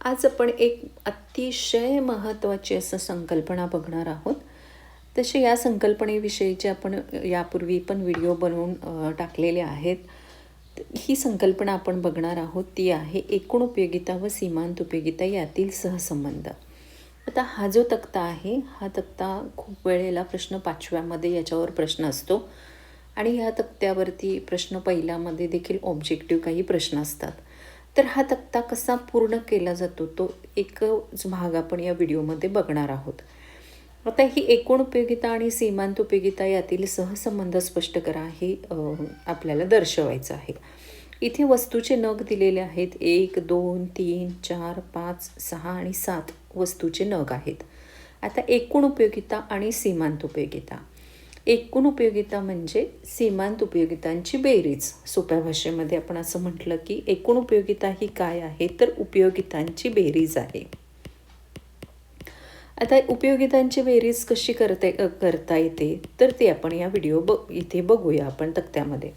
आज आपण एक अतिशय महत्त्वाची असं संकल्पना बघणार आहोत. तसे या संकल्पनेविषयीचे आपण यापूर्वी पण व्हिडिओ बनवून टाकलेले आहेत ही संकल्पना आपण बघणार आहोत. ती आहे एकूण उपयोगिता व सीमांत उपयोगिता यातील सहसंबंध. आता हा जो तक्ता आहे हा तक्ता खूप वेळेला प्रश्न पाचव्यामध्ये याच्यावर प्रश्न असतो. आणि ह्या तक्त्यावरती प्रश्न पहिल्यामध्ये देखील ऑब्जेक्टिव्ह काही प्रश्न असतात. तर हा तक्ता कसा पूर्ण केला जातो तो एकच भाग आपण या व्हिडिओमध्ये बघणार आहोत. आता ही एकूण उपयोगिता आणि सीमांत उपयोगिता यातील सहसंबंध स्पष्ट करा हे आपल्याला दर्शवायचं आहे. इथे वस्तूचे नग दिलेले आहेत. एक दोन तीन चार पाच सहा आणि सात वस्तूचे नग आहेत. आता एकूण उपयोगिता आणि सीमांत उपयोगिता. एकूण उपयोगिता म्हणजे सीमांत उपयोगितांची बेरीज. सोप्या भाषेमध्ये आपण असं म्हटलं की एकूण उपयोगिता ही काय आहे तर उपयोगितांची बेरीज आहे. आता उपयोगितांची बेरीज कशी करता करता येते तर ते आपण या व्हिडिओ ब इथे बघूया आपण तक्त्यामध्ये.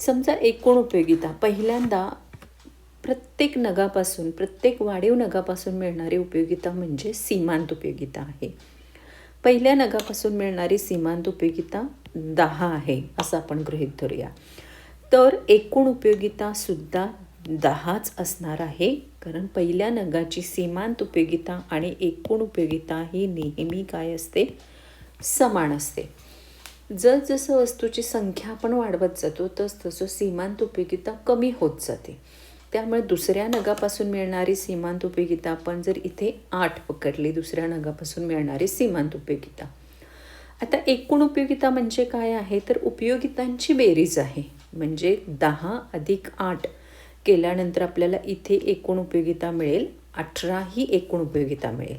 समजा एकूण उपयोगिता पहिल्यांदा प्रत्येक नगापासून प्रत्येक वाढीव नगापासून मिळणारी उपयोगिता म्हणजे सीमांत उपयोगिता आहे. पहिल्या नगापासून मिळणारी सीमांत उपयोगिता दहा आहे असं आपण गृहीत धरूया. तर एकूण उपयोगिता सुद्धा दहाच असणार आहे कारण पहिल्या नगाची सीमांत उपयोगिता आणि एकूण उपयोगिता ही नेहमी काय असते? समान असते. जसजसं वस्तूची संख्या आपण वाढवत जातो तसतसं सीमांत उपयोगिता कमी होत जाते. त्यामुळे दुसऱ्या नगापासून मिळणारी सीमांत उपयोगिता आपण जर इथे आठ पकडली दुसऱ्या नगापासून मिळणारी सीमांत उपयोगिता. आता एकूण उपयोगिता म्हणजे काय आहे? तर उपयोगितांची बेरीज आहे. म्हणजे दहा अधिक आठ केल्यानंतर आपल्याला इथे एकूण उपयोगिता मिळेल अठरा ही एकूण उपयोगिता मिळेल.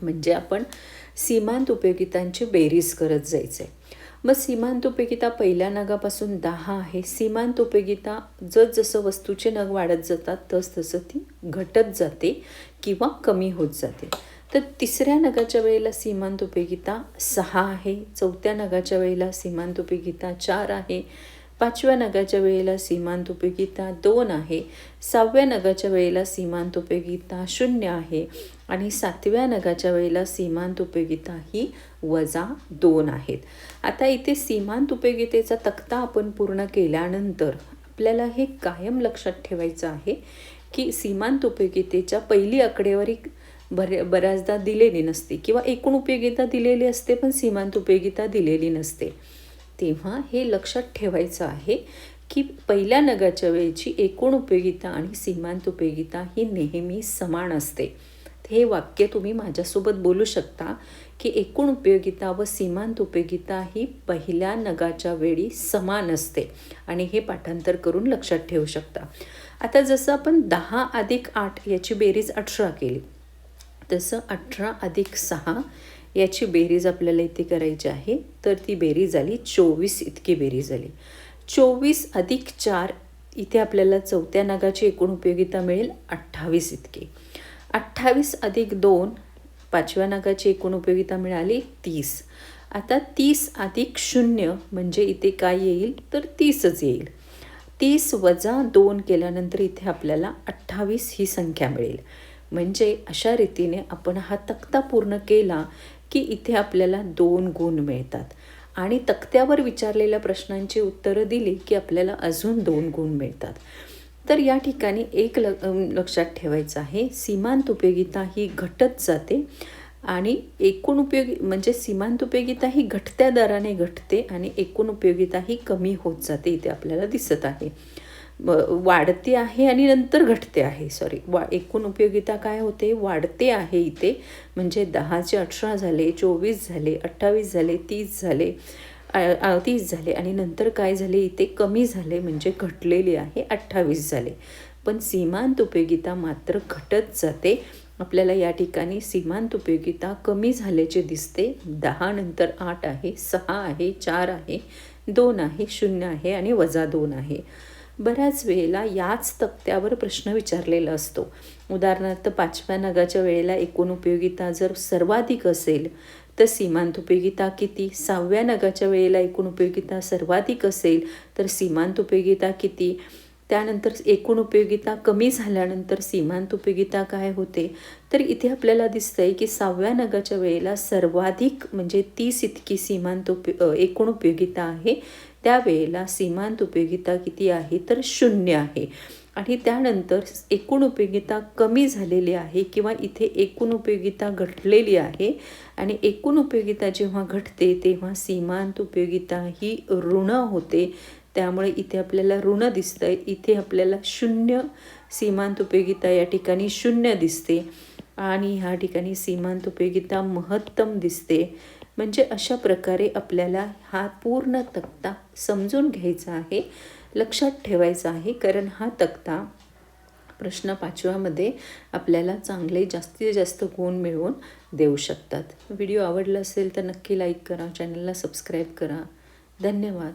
म्हणजे आपण सीमांत उपयोगितांची बेरीज करत जायचं आहे मग सीमांत उपयोगिता पहिल्या नगापासून दहा आहे. सीमांत उपयोगिता जसजसं वस्तूचे नग वाढत जातात तसतसं ती घटत जाते किंवा कमी होत जाते. तर तिसऱ्या नगाच्या वेळेला सीमांत उपयोगिता सहा आहे. चौथ्या नगाच्या वेळेला सीमांत उपयोगिता चार आहे. पाचव्या नगाच्या वेळेला सीमांत उपयोगिता दोन आहे. सहाव्या नगाच्या वेळेला सीमांत उपयोगिता शून्य आहे. आणि सातव्या नगाच्या वेळेला सीमांत उपयोगिता ही वजा दोन आहेत. आता इथे सीमांत उपयोगितेचा तक्ता आपण पूर्ण केल्यानंतर आपल्याला हे कायम लक्षात ठेवायचं आहे की सीमांत उपयोगितेच्या पहिली आकडेवारी बऱ्या बऱ्याचदा दिलेली नसते किंवा एकूण उपयोगिता दिलेली असते पण सीमांत उपयोगिता दिलेली नसते. तेव्हा हे लक्षात ठेवायचं आहे की पहिल्या नगाच्या वेळेची एकूण उपयोगिता आणि सीमांत उपयोगिता ही नेहमी समान असते. हे वाक्य तुम्ही माझ्यासोबत बोलू शकता की एकूण उपयोगिता व सीमांत उपयोगिता ही पहिल्या नगाच्या वेळी समान असते. आणि हे पाठांतर करून लक्षात ठेवू शकता. आता जसं आपण दहा अधिक आठ याची बेरीज अठरा केली तसं अठरा अधिक सहा याची बेरीज आपल्याला इथे करायची आहे. तर ती बेरीज आली चोवीस इतकी बेरीज झाली चोवीस अधिक चार इथे आपल्याला चौथ्या नगाची एकूण उपयोगिता मिळेल अठ्ठावीस इतकी. अठ्ठावीस अधिक दोन पाचव्या नागाची एकूण उपयोगिता मिळाली तीस. आता तीस अधिक शून्य म्हणजे इथे काय येईल? तर तीसच येईल. तीस वजा दोन केल्यानंतर इथे आपल्याला अठ्ठावीस ही संख्या मिळेल. म्हणजे अशा रीतीने आपण हा तक्ता पूर्ण केला की इथे आपल्याला दोन गुण मिळतात. आणि तक्त्यावर विचारलेल्या प्रश्नांची उत्तरं दिली की आपल्याला अजून दोन गुण मिळतात. तर या ठिकाणी एक ल लक्षात ठेवायचं आहे. सीमांत उपयोगिता ही घटत जाते आणि एकूण उपयोगी म्हणजे सीमांत उपयोगिता ही घटत्या दराने घटते आणि एकूण उपयोगिता ही कमी होत जाते इथे आपल्याला दिसत आहे. वाढते आहे आणि नंतर घटते आहे सॉरी वा एकूण उपयोगिता काय होते? वाढते आहे इथे. म्हणजे दहाचे अठरा झाले चोवीस झाले अठ्ठावीस झाले तीस झाले. अडतीस झाले आणि नंतर काय झाले? इथे कमी झाले म्हणजे घटलेले आहे अठ्ठावीस झाले. पण सीमांत उपयोगिता मात्र घटत जाते. आपल्याला या ठिकाणी सीमांत उपयोगिता कमी झाल्याचे दिसते. दहा नंतर आठ आहे सहा आहे चार आहे दोन आहे शून्य आहे आणि वजा दोन आहे. बऱ्याच वेळेला याच तक्त्यावर प्रश्न विचारलेला असतो. उदाहरणार्थ पाचव्या नगाच्या वेळेला एकूण उपयोगिता जर सर्वाधिक असेल तर सीमांत उपयोगिता किती? सहाव्या नगाच्या वेळेला एकूण उपयोगिता सर्वाधिक असेल तर सीमांत उपयोगिता किती? त्यानंतर एकूण उपयोगिता कमी झाल्यानंतर सीमांत उपयोगिता काय होते? तर इथे आपल्याला दिसतंय की सहाव्या नगाच्या वेळेला सर्वाधिक म्हणजे तीस इतकी सीमांत उपयो एकूण उपयोगिता आहे. त्यावेळेला सीमांत उपयोगिता किती आहे? तर शून्य आहे. आणि त्यानंतर एकूण उपयोगिता कमी झालेली आहे किंवा इथे एकूण उपयोगिता घटलेली आहे. आणि एकूण उपयोगिता जेव्हा घटते तेव्हा सीमांत उपयोगिता ही ऋण होते. त्यामुळे इथे आपल्याला ऋण दिसतं आहे इथे आपल्याला शून्य सीमांत उपयोगिता या ठिकाणी शून्य दिसते. आणि ह्या ठिकाणी सीमांत उपयोगिता महत्तम दिसते. म्हणजे अशा प्रकारे आपल्याला हा पूर्ण तक्ता समजून घ्यायचा आहे. लक्षात ठेवायचा आहे कारण हा तक्ता प्रश्न पाचव्यामध्ये आपल्याला चांगले जास्तीत जास्त गुण मिळवून देऊ शकतात. व्हिडिओ आवडला असेल तर नक्की लाईक करा चॅनलला सबस्क्राईब करा. धन्यवाद.